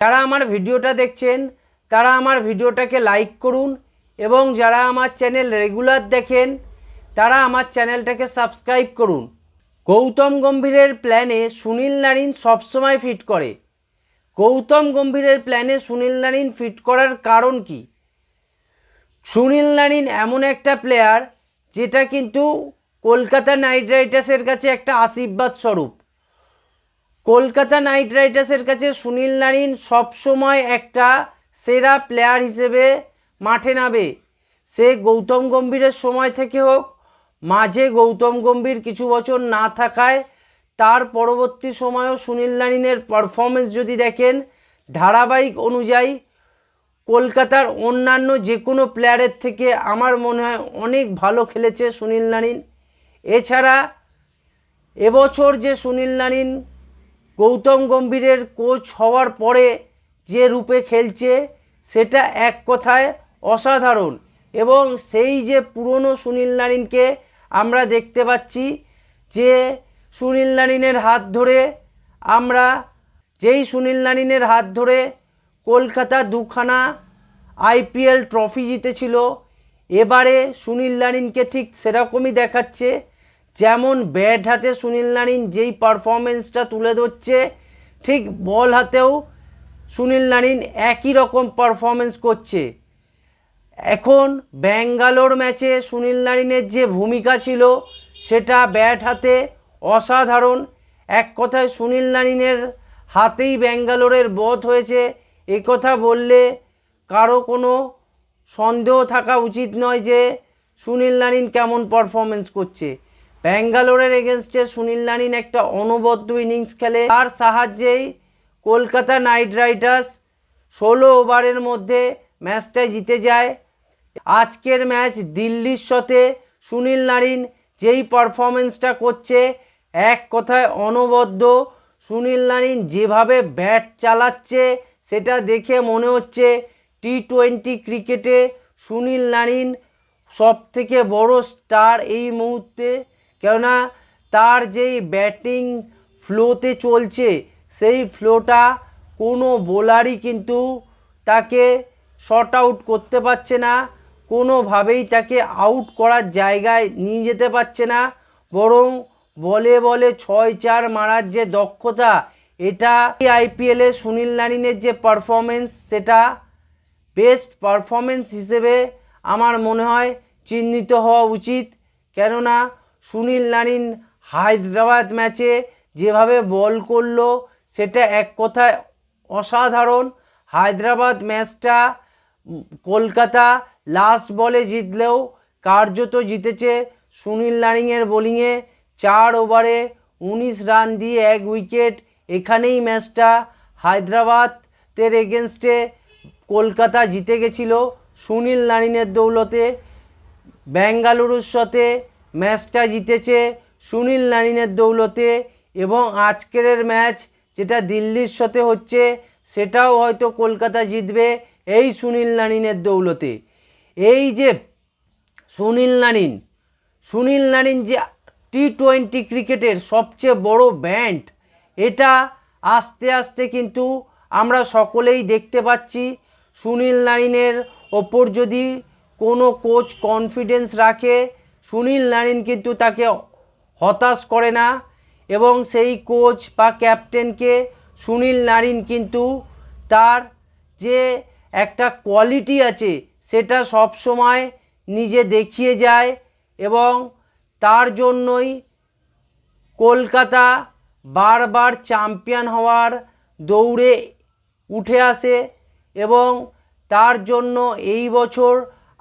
যারা আমার ভিডিওটা দেখছেন, তারা আমার ভিডিওটাকে লাইক করুন এবং যারা আমার চ্যানেল রেগুলার দেখেন, তারা আমার চ্যানেলটাকে সাবস্ক্রাইব করুন। গৌতম গম্ভীরের প্ল্যানে সুনীল নারিন সবসময় ফিট করে। গৌতম গম্ভীরের প্ল্যানে সুনীল নারিন ফিট করার কারণ কি? সুনীল নারিন এমন একটা প্লেয়ার যেটা কিন্তু কলকাতা নাইট রাইডার্সের কাছে একটা আশীর্বাদ স্বরূপ। কলকাতা নাইট রাইডার্সের কাছে সুনীল নারিন সবসময় একটা সেরা প্লেয়ার হিসেবে মাঠে নামে। সে গৌতম গম্ভীরের সময় থেকে হোক, মাঝে গৌতম গম্ভীর কিছু বছর না থাকায় তার পরবর্তী সময়েও সুনীল নারিনের পারফরমেন্স যদি দেখেন, ধারাবাহিক অনুযায়ী কলকাতার অন্যান্য যে কোনো প্লেয়ারের থেকে আমার মনে হয় অনেক ভালো খেলেছে সুনীল নারিন। এছাড়া এবছর যে সুনীল নারিন গৌতম গম্ভীরের কোচ হওয়ার পরে যে রূপে খেলছে, সেটা এক কথায় অসাধারণ। এবং সেই যে পুরনো সুনীল নারিনকে আমরা দেখতে পাচ্ছি, যে সুনীল নারিনের হাত ধরে আমরা, যেই সুনীল নারিনের হাত ধরে কলকাতা দুখানা আইপিএল ট্রফি জিতেছিল, এবারে সুনীল নারিনকে ঠিক সেরকমই দেখাচ্ছে। যেমন ব্যাট হাতে সুনীল নারিন যেই পারফরমেন্সটা তুলে ধরছে, ঠিক বল হাতেও সুনীল নারিন একই রকম পারফরমেন্স করছে। এখন ব্যাঙ্গালোর ম্যাচে সুনীল নারিনের যে ভূমিকা ছিল, সেটা ব্যাট হাতে অসাধারণ। এক কথায় সুনীল নারিনের হাতেই ব্যাঙ্গালোরের বধ হয়েছে। কথা বললে কারও কোনো সন্দেহ থাকা উচিত নয় যে সুনীল নারিন কেমন পারফরমেন্স করছে। ব্যাঙ্গালোরের এগেনস্টে সুনীল নারিন একটা অনবদ্য ইনিংস খেলে। তার সাহায্যেই কলকাতা নাইট রাইডার্স ষোলো ওভারের মধ্যে ম্যাচটা জিতে যায়। আজকের ম্যাচ দিল্লির সাথে সুনীল নারিন যেই পারফরমেন্সটা করছে, এক কথায় অনবদ্য। সুনীল নারিন যেভাবে ব্যাট চালাচ্ছে, সেটা দেখে মনে হচ্ছে টি টোয়েন্টি ক্রিকেটে সুনীল নারিন সব থেকে বড় স্টার এই মুহূর্তে। কেননা তার যেই ব্যাটিং ফ্লোতে চলছে, সেই ফ্লোটা কোনো বোলারই কিন্তু তাকে শর্ট আউট করতে পারছে না, কোনোভাবেই তাকে আউট করার জায়গায় নিয়ে যেতে পারছে না, বরং বলে বলে ছয় চার মারার যে দক্ষতা, এটা আইপিএলে সুনীল নারিনের যে পারফরমেন্স সেটা বেস্ট পারফরমেন্স হিসেবে আমার মনে হয় চিহ্নিত হওয়া উচিত। কেননা সুনীল নারিন হায়দ্রাবাদ ম্যাচে যেভাবে বল করল, সেটা এক কথায় অসাধারণ। হায়দ্রাবাদ ম্যাচটা কলকাতা লাস্ট বলে জিতলেও কার্যত জিতেছে সুনীল নারিংয়ের বোলিংয়ে। চার ওভারে উনিশ রান দিয়ে এক উইকেট। এখানেই ম্যাচটা হায়দ্রাবাদের এগেনস্টে কলকাতা জিতে গেছিল সুনীল নারিনের দৌলতে। বেঙ্গালুরুর সাথে ম্যাচটা জিতেছে সুনীল নারিনের দৌলতে এবং আজকের ম্যাচ যেটা দিল্লির সাথে হচ্ছে, সেটাও হয়তো কলকাতা জিতবে এই সুনীল নারিনের দৌলতে। এই যে সুনীল নারিন সুনীল নারিন যে টি টোয়েন্টি ক্রিকেটের সবচেয়ে বড় ব্যান্ড, এটা আস্তে আস্তে কিন্তু আমরা সকলেই দেখতে পাচ্ছি। সুনীল নারিনের ওপর যদি কোনো কোচ কনফিডেন্স রাখে সুনীল নারিন কিন্তু তাকে হতাশ করে না এবং সেই কোচ বা ক্যাপ্টেনকে সুনীল নারিন কিন্তু তার যে একটা কোয়ালিটি আছে সেটা সব সময় নিজে দেখিয়ে যায় এবং তার জন্যই কলকাতা বারবার চ্যাম্পিয়ন হওয়ার দৌড়ে উঠে আসে এবং তার জন্য এই বছর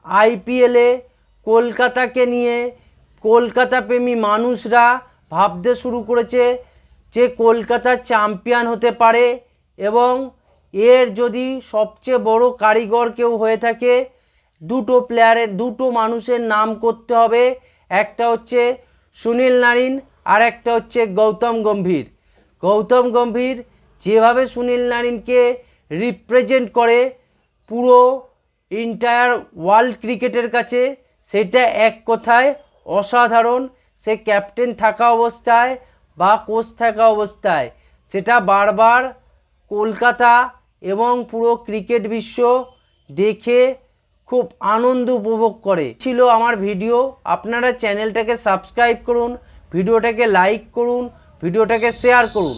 আইপিএলে কলকাতাকে নিয়ে কলকাতা প্রেমী মানুষরা ভাবতে শুরু করেছে যে কলকাতা চ্যাম্পিয়ন হতে পারে এবং এর যদি সবচেয়ে বড় কারিগর কেউ হয়ে থাকে, দুটো প্লেয়ারের দুটো মানুষের নাম করতে হবে। একটা হচ্ছে সুনীল নারিন আর একটা হচ্ছে গৌতম গম্ভীর। গৌতম গম্ভীর যেভাবে সুনীল নারিনকে রিপ্রেজেন্ট করে পুরো ইন্টায়ার ওয়ার্ল্ড ক্রিকেটের কাছে সেটা এক কথায় অসাধারণ। সে ক্যাপ্টেন থাকা অবস্থায় বা কোচ থাকা অবস্থায়, সেটা বারবার কলকাতা এবং পুরো ক্রিকেট বিশ্ব দেখে খুব আনন্দ উপভোগ করে। ছিল আমার ভিডিও। আপনারা চ্যানেলটাকে সাবস্ক্রাইব করুন, ভিডিওটাকে লাইক করুন, ভিডিওটাকে শেয়ার করুন।